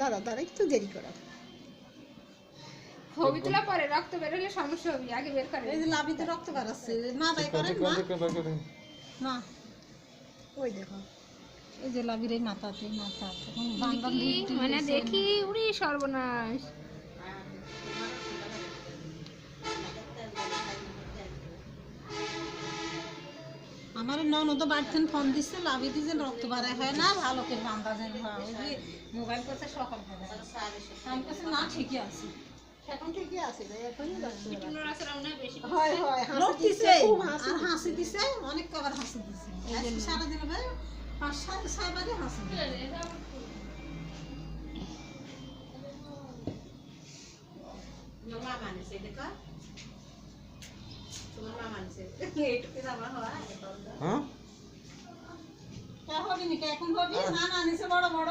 দাদা দাদা একটু দেরি করো। ছবি তোলা পরে রক্ত বের হলে সমস্যা হবে আগে বের করে এই যে লাভিতে রক্ত বাড়াচ্ছে। মা বাই করেন মা। মা। ওই দেখো। এই যে লাভির এই মাথাতে মাথা মানে দেখি উড়ি সর্বনাশ। আমার ননদ বাড়তেন ফোন দিচ্ছে লাভি দিয়েছেন রক্ত বাড়ায় হয় না ভালো করে বান্দা যেন হয় ওই যে মোবাইল করতে সকাল আমি কাছে না ঠিকই আছে। এখন ঠিকই আছে রে, এখনই যাচ্ছে ওরা। নোড়াচড়া হয় হয় হয় হাসি দিছে খুব হাসি হাসি দিছে অনেক কবার হাসি দিছে। সারাদিন পাঁচ সাত ছয়বারই হাসি তোমার মা মানেছে দেখো তোমার মা মানেছে। এইটুকু যাওয়া হয় হ্যাঁ? হবি নাকি এখন হবি? না না নিচে বড় বড়।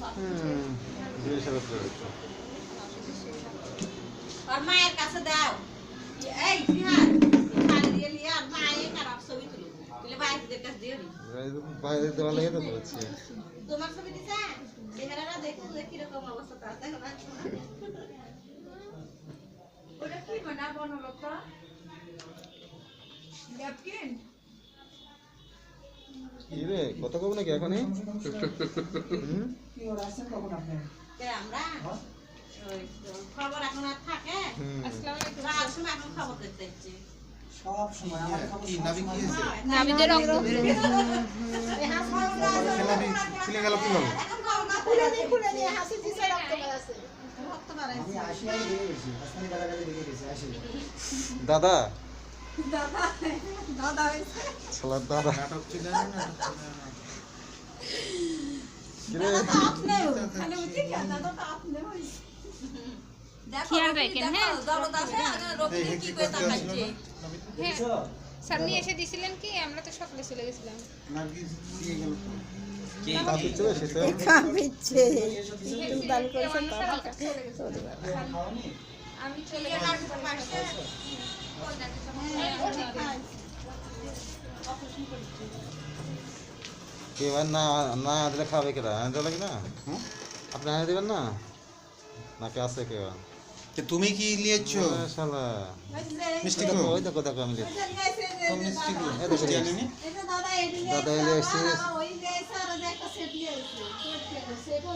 হুম দুই সাথে পেরেছি আর মায়ের কাছে দাও। এই বিহার শাড়ি দিয়ে লিয়ে আর মায়ের খারাপ ছবি তুলো তুলে বাইরের কাছে দিয়ে দিই বাইরে দেওয়া লাগে তো করেছি তোমার ছবি দিছে? চেহারাটা দেখো যে কীরকম অবস্থা তার দেখো না। ওটা কি বানা বানালো তো ন্যাপকিন? কি রে কত কব নাকি এখনই? খবর এখন আর থাকে? খবর দেখতে দাদা খেয়াল রাখেন হ্যাঁ। হ্যাঁ সামনে এসে দিছিলেন কি? আমরা তো সকালে চলে গেছিলাম। আমি চলে গেলাম। কে ভাই না না দিলে খাবে কেটা আনে দেওয়া লাগে না আপনি আনে দেবেন না নাকি আছে কে কে তুমি কি নিয়েছো শালা মিষ্টি দেখো, গো ওই দেখো দেখো আমি লিখছি। মিষ্টি গো এই দেখো, মিষ্টি আনেনি এটা দাদা এটি দাদা এলে এসছে ওই যে স্যার যে একটা সেট নিয়েছে সেটও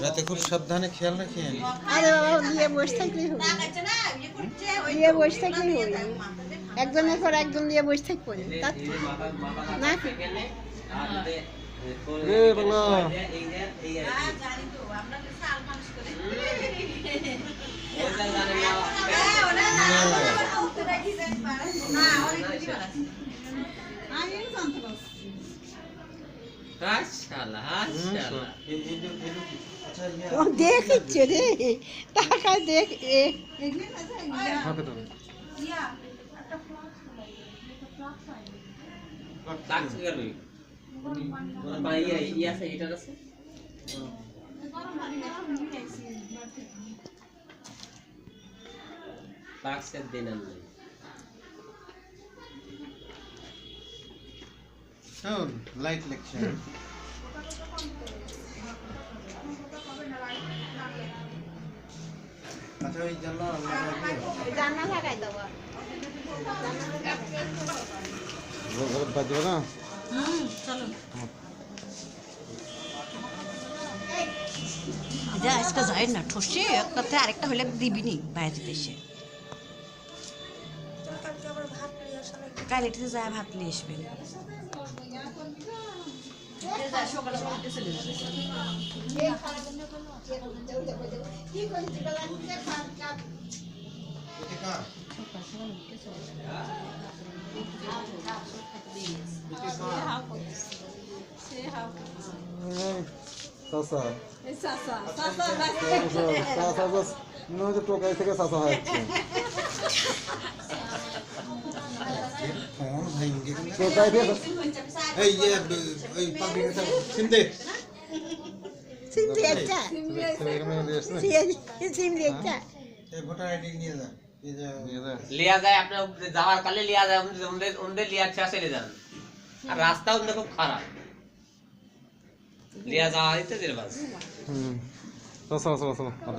রাতে খুব সাবধানে খেয়াল রাখেন আরে বাবা নিয়ে বসে না করছে ওই বসে ঠান্ডা। একজনের পর একজন নিয়ে বসে থাকব। নাকি রে বাংলা দেখিচ্ছে রে। টাকায় দেখ এ এগুলি না যে, ইয়া, হাতে টানে। ইয়া, একটা ফ্রক ছিল। একটা ফ্রক পাইনি। গরম পানি গরম নিয়ে আইছি, বাড়িতে। শোন লাইট লেকচার জানা লাগাই দেবো ঘরে বাদ দেবে না হুম চলো যা, আজকে যায় না, ঠসে, এক আরেকটা হলে দিবি নি বাইরে দেশে। কাল এটিতে যায় ভাত নিয়ে আসবেন সকালে সকালে চলে যাবে এই, চাচা এই চাচা চাচা চাচা চাচা বাস মনে হচ্ছে টোকাই থেকে চাচা হয়ে যাচ্ছে ফোন ভেঙে গেলে টোকাই থেকে এই যে ওই পাবলিকটা চিনতে সিম দিয়েছে এখানে নিয়ে আসছে সিম দিয়েছে এই ভোটার আইডি নিয়ে যা এই যে নিয়ে যায় লিয়া যায়। আপনার যাওয়ার কালে লিয়া যায় ওদের উনদের লিয়া শেষে নিয়ে যান আর রাস্তা উনদের খুব খারাপ। লিয়া যাওয়া হইতে বাস। হুম। চলো চলো চলো চলো।